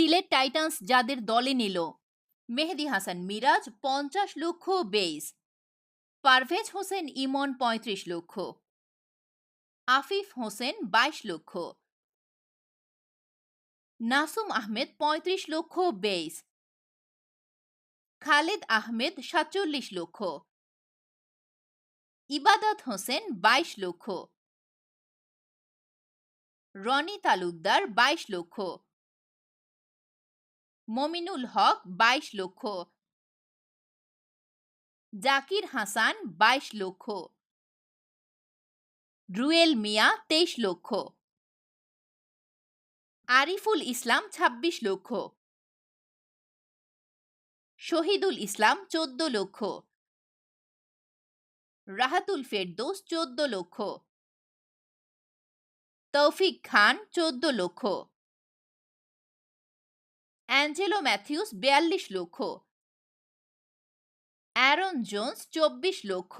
Sylhet Titans যাদের দলে নিল। মেহেদি হাসান মিরাজ, পঞ্চাশ লক্ষ বেইস। পারভেজ হোসেন ইমন, পঁয়ত্রিশ লক্ষ। আফিফ হোসেন, বাইশ লক্ষ। নাসুম আহমেদ, পঁয়ত্রিশ লক্ষ বেইস। খালেদ আহমেদ, সাতচল্লিশ লক্ষ। ইবাদত হোসেন, বাইশ লক্ষ। রনি তালুকদার, বাইশ লক্ষ। মমিনুল হক বাইশ লক্ষ। জাকির হাসান বাইশ লক্ষ। রুয়েল মিয়া তেইশ লক্ষ। আরিফুল ইসলাম ২৬ লক্ষ। শহীদুল ইসলাম চোদ্দ লক্ষ। রাহাতুল ফেরদৌস চোদ্দ লক্ষ। তৌফিক খান চোদ্দ লক্ষ। অ্যাঞ্জেলো ম্যাথিউস বিয়াল্লিশ লক্ষ। অ্যারন জোন্স চব্বিশ লক্ষ।